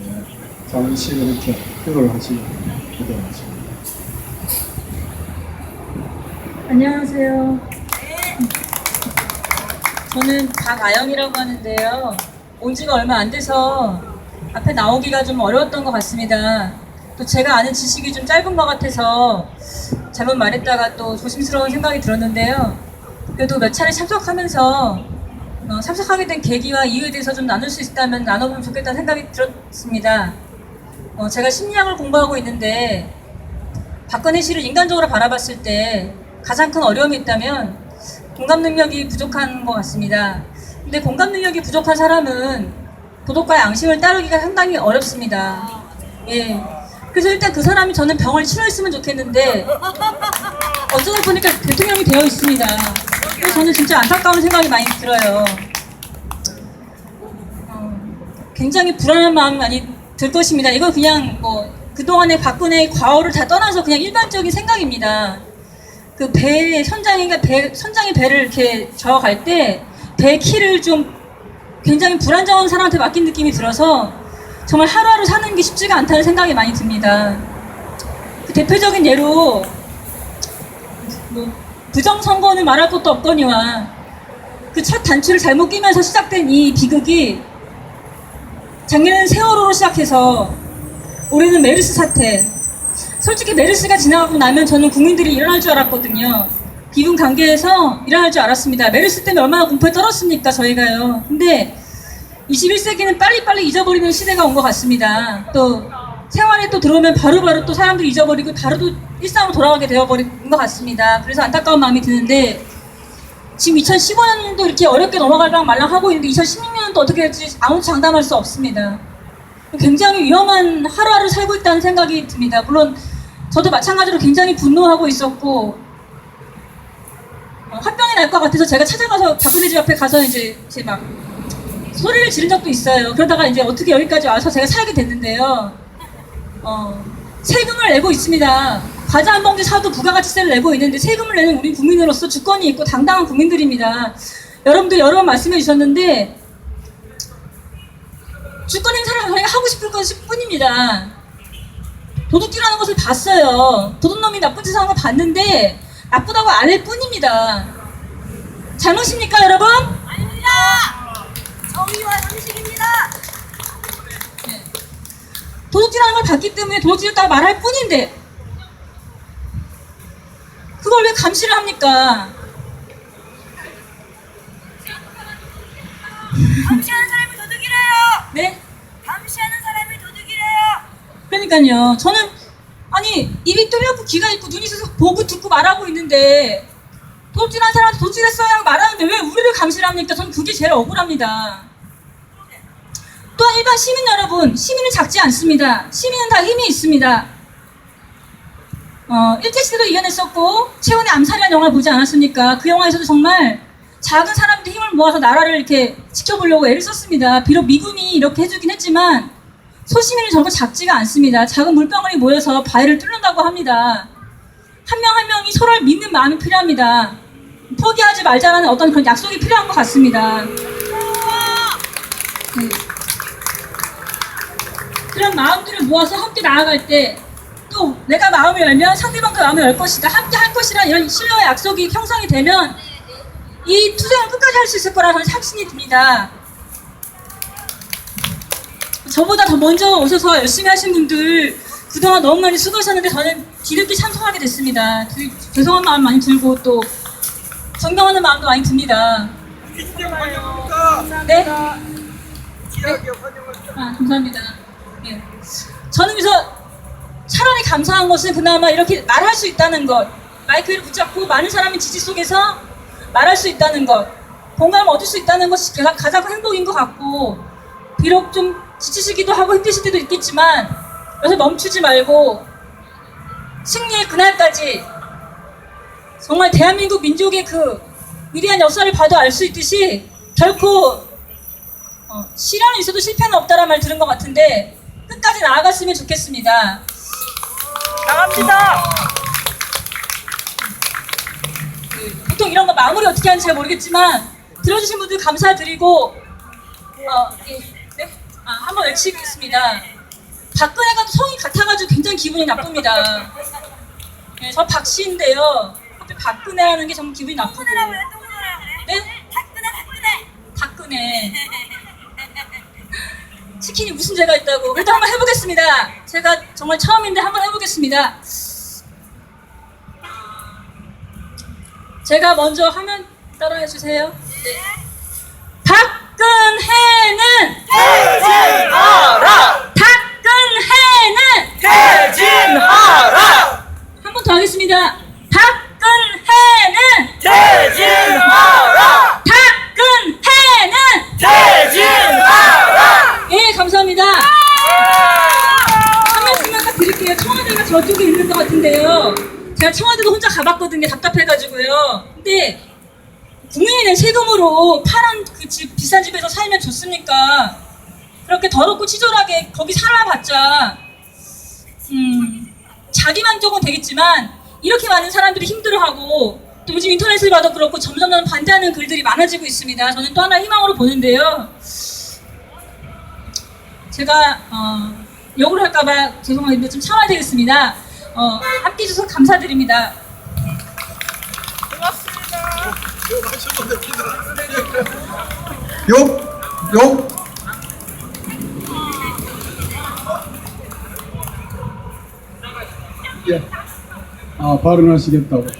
네, 잠시 이렇게 표를 하시기 기대하십니다. 안녕하세요. 저는 박아영이라고 하는데요. 온 지가 얼마 안 돼서 앞에 나오기가 좀 어려웠던 것 같습니다. 또 제가 아는 지식이 좀 짧은 것 같아서 잘못 말했다가 또 조심스러운 생각이 들었는데요. 그래도 몇 차례 참석하면서 어, 참석하게 된 계기와 이유에 대해서 좀 나눌 수 있다면 나눠보면 좋겠다는 생각이 들었습니다. 어, 제가 심리학을 공부하고 있는데 박근혜 씨를 인간적으로 바라봤을 때 가장 큰 어려움이 있다면 공감 능력이 부족한 것 같습니다. 근데 공감 능력이 부족한 사람은 도덕과 양심을 따르기가 상당히 어렵습니다. 예. 그래서 일단 그 사람이 저는 병을 치료했으면 좋겠는데 어쩌다 보니까 대통령이 되어 있습니다. 그래서 저는 진짜 안타까운 생각이 많이 들어요. 어, 굉장히 불안한 마음이 많이 들 것입니다. 이거 그냥 뭐 그동안의 박근혜의 과오를 다 떠나서 그냥 일반적인 생각입니다. 그 배 선장이가 배 선장이 배를 이렇게 저어갈 때 배 키를 좀 굉장히 불안정한 사람한테 맡긴 느낌이 들어서 정말 하루하루 사는 게 쉽지가 않다는 생각이 많이 듭니다. 그 대표적인 예로 뭐 부정 선거는 말할 것도 없거니와 그 첫 단추를 잘못 끼면서 시작된 이 비극이 작년에는 세월호로 시작해서 올해는 메르스 사태. 솔직히 메르스가 지나가고 나면 저는 국민들이 일어날 줄 알았거든요. 기분 관계에서 일어날 줄 알았습니다. 메르스 때문에 얼마나 공포에 떨었습니까, 저희가요. 근데 21세기는 빨리빨리 잊어버리는 시대가 온 것 같습니다. 또 생활에 또 들어오면 바로바로 또 사람들이 잊어버리고 바로 또 일상으로 돌아가게 되어버린 것 같습니다. 그래서 안타까운 마음이 드는데 지금 2015년도 이렇게 어렵게 넘어갈랑 말랑 하고 있는데 2016년은 또 어떻게 될지 아무도 장담할 수 없습니다. 굉장히 위험한 하루하루 살고 있다는 생각이 듭니다. 물론 저도 마찬가지로 굉장히 분노하고 있었고 어, 화병이 날 것 같아서 제가 찾아가서 박근혜 집 앞에 가서 이제 이제 막 소리를 지른 적도 있어요. 그러다가 이제 어떻게 여기까지 와서 제가 살게 됐는데요. 어, 세금을 내고 있습니다. 과자 한 봉지 사도 부가가치세를 내고 있는데 세금을 내는 우리 국민으로서 주권이 있고 당당한 국민들입니다. 여러분들 여러 번 말씀해 주셨는데 주권 행사를 저희가 하고 싶을 것일 뿐입니다. 도둑질하는 것을 봤어요. 도둑놈이 나쁜 짓 하는 거 봤는데 나쁘다고 안 할 뿐입니다. 잘못입니까 여러분? 아닙니다. 정의와 상식입니다. 네. 도둑질하는 걸 봤기 때문에 도둑질했다고 말할 뿐인데 그걸 왜 감시를 합니까? 감시하는 사람이 도둑이래요. 네? 감시하는 사람이 도둑이래요. 그러니까요. 저는 아니 입이 뚫렸고 귀가 있고 눈이 있어서 보고 듣고 말하고 있는데 도둑질한 사람한테 도둑질했어요 말하는데 왜 우리를 감시를 합니까? 저는 그게 제일 억울합니다. 또한 일반 시민 여러분, 시민은 작지 않습니다. 시민은 다 힘이 있습니다. 어, 일제시대도 이겨냈었고 최원의 암살이라는 영화를 보지 않았습니까? 그 영화에서도 정말 작은 사람들 힘을 모아서 나라를 이렇게 지켜보려고 애를 썼습니다. 비록 미군이 이렇게 해주긴 했지만 소시민이 저거 작지가 않습니다. 작은 물방울이 모여서 바위를 뚫는다고 합니다. 한 명 한 명이 서로를 믿는 마음이 필요합니다. 포기하지 말자라는 어떤 그런 약속이 필요한 것 같습니다. 네. 그런 마음들을 모아서 함께 나아갈 때 또 내가 마음을 열면 상대방도 마음을 열 것이다. 함께 할 것이라 이런 신뢰와 약속이 형성이 되면 이 투쟁을 끝까지 할 수 있을 거라는 확신이 듭니다. 저보다 더 먼저 오셔서 열심히 하신 분들 그동안 너무 많이 수고하셨는데 저는 뒤늦게 참석하게 됐습니다. 그- 죄송한 마음 많이 들고 또 존경하는 마음도 많이 듭니다. 네? 환영합니다. 아, 감사합니다. 예. 저는 그래서 차라리 감사한 것은 그나마 이렇게 말할 수 있다는 것, 마이크를 붙잡고 많은 사람의 지지 속에서 말할 수 있다는 것, 공감을 얻을 수 있다는 것이 가장, 가장 행복인 것 같고, 비록 좀 지치시기도 하고 힘드실 때도 있겠지만, 여기서 멈추지 말고, 승리의 그날까지 정말 대한민국 민족의 그 위대한 역사를 봐도 알 수 있듯이 결코 어, 시련은 있어도 실패는 없다란 말 들은 것 같은데 끝까지 나아갔으면 좋겠습니다. 나갑니다. 그, 보통 이런 거 마무리 어떻게 하는지 잘 모르겠지만 들어주신 분들 감사드리고 어, 예, 네? 아, 아, 한번 외치겠습니다. 박근혜가 성이 같아가지고 굉장히 기분이 나쁩니다. 네, 저 박씨인데요. 하필 박근혜라는 게 정말 기분이 나쁘고. 네? 닭근해, 닭근해. 박근혜. 치킨이 무슨 죄가 있다고. 일단 한번 해보겠습니다. 제가 정말 처음인데 한번 해보겠습니다. 제가 먼저 하면 따라해 주세요. 네. 박근혜는 퇴진하라! 박근혜는 퇴진하라! 한 번 더 하겠습니다. 박근혜는 퇴진하라! 박근혜는 퇴진하라! 예 감사합니다. 한 말씀만 딱 드릴게요. 청와대가 저쪽에 있는 것 같은데요. 제가 청와대도 혼자 가봤거든요. 답답해가지고요. 근데 국민이 낸 세금으로 파란 그 집 비싼 집에서 살면 좋습니까? 그렇게 더럽고 치졸하게 거기 살아봤자 음 자기 만족은 되겠지만 이렇게 많은 사람들이 힘들어하고 또 요즘 인터넷을 봐도 그렇고 점점 점 반대하는 글들이 많아지고 있습니다. 저는 또 하나 희망으로 보는데요. 제가 어, 욕을 할까봐 죄송한데 좀 참아야 되겠습니다. 어, 함께 해주셔서 감사드립니다. 욕! 욕! 예. 아, 발언하시겠다고.